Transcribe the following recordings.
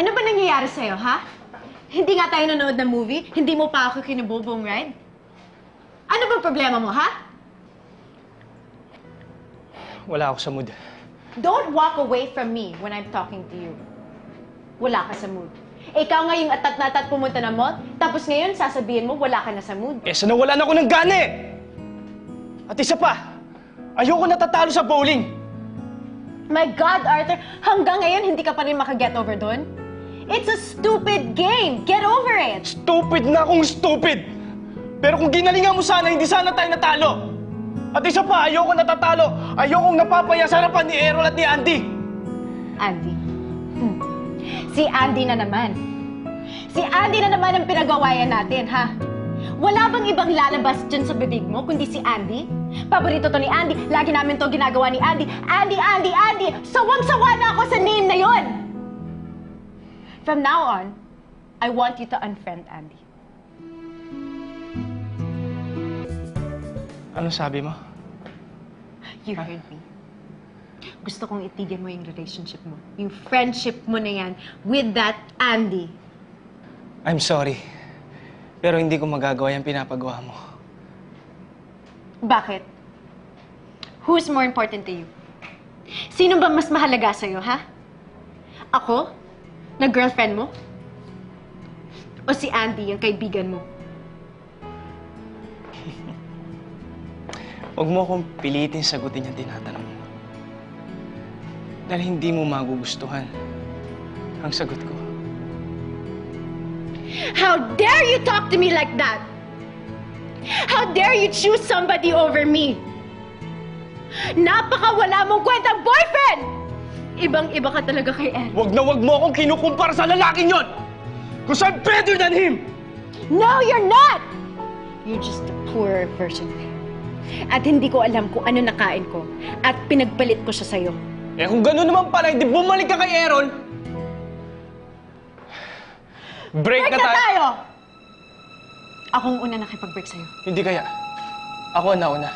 Ano ba nangyayari sa'yo, ha? Hindi nga tayo nanonood ng movie? Hindi mo pa ako kinabubong ride? Ano ba problema mo, ha? Wala ako sa mood. Don't walk away from me when I'm talking to you. Wala ka sa mood. Ikaw nga yung atat na atat pumunta na mall, tapos ngayon sasabihin mo wala ka na sa mood. Eh, sa nawalan ako ng gana eh! At isa pa, ayoko natatalo sa bowling. My God, Arthur, hanggang ngayon hindi ka pa rin makaget over doon? It's a stupid game! Get over it! Stupid na akong stupid! Pero kung ginalingan mo sana, hindi sana tayo natalo. At isa pa, ayoko natatalo. Ayokong napapaya sa harapan ni Errol at ni Andy. Andy. Hmm. Si Andy na naman. Si Andy na naman ang pinagawayan natin, ha? Wala bang ibang lalabas dyan sa bibig mo kundi si Andy? Paborito to ni Andy. Lagi namin to ginagawa ni Andy. Andy, Andy, Andy! Sawang-sawa na ako sa name na yon! From now on, I want you to unfriend Andy. Ano sabi mo? You heard me. Gusto kong itigil mo yung relationship mo. Yung friendship mo na yan with that Andy. I'm sorry. Pero hindi ko magagawa yung pinapagawa mo. Bakit? Who's more important to you? Sino ba mas mahalaga sa'yo, ha? Ako? Na girlfriend mo? O si Andy, yung kaibigan mo? Huwag mo akong pilitin sagutin yung tinatanong mo. Dahil hindi mo magugustuhan ang sagot ko. How dare you talk to me like that? How dare you choose somebody over me? Napaka-wala mong kwentang boyfriend! Ibang-iba ka talaga kay Ed. Huwag na huwag mo akong kinukumpara sa lalaking yon! Because I'm better than him! No, you're not! You're just a poorer version of him. At hindi ko alam kung ano nakain ko at pinagpalit ko siya sa'yo. Eh kung gano'n naman pala, hindi bumalik ka kay Aaron! Break, Break na na tayo! tayo! Akong una nakipag-break sa'yo. Hindi kaya. Ako ang nauna.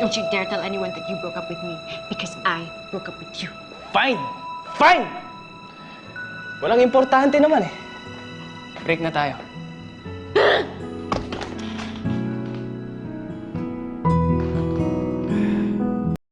Don't you dare tell anyone that you broke up with me because I broke up with you. Fine! Fine! Walang importante naman eh. Break na tayo.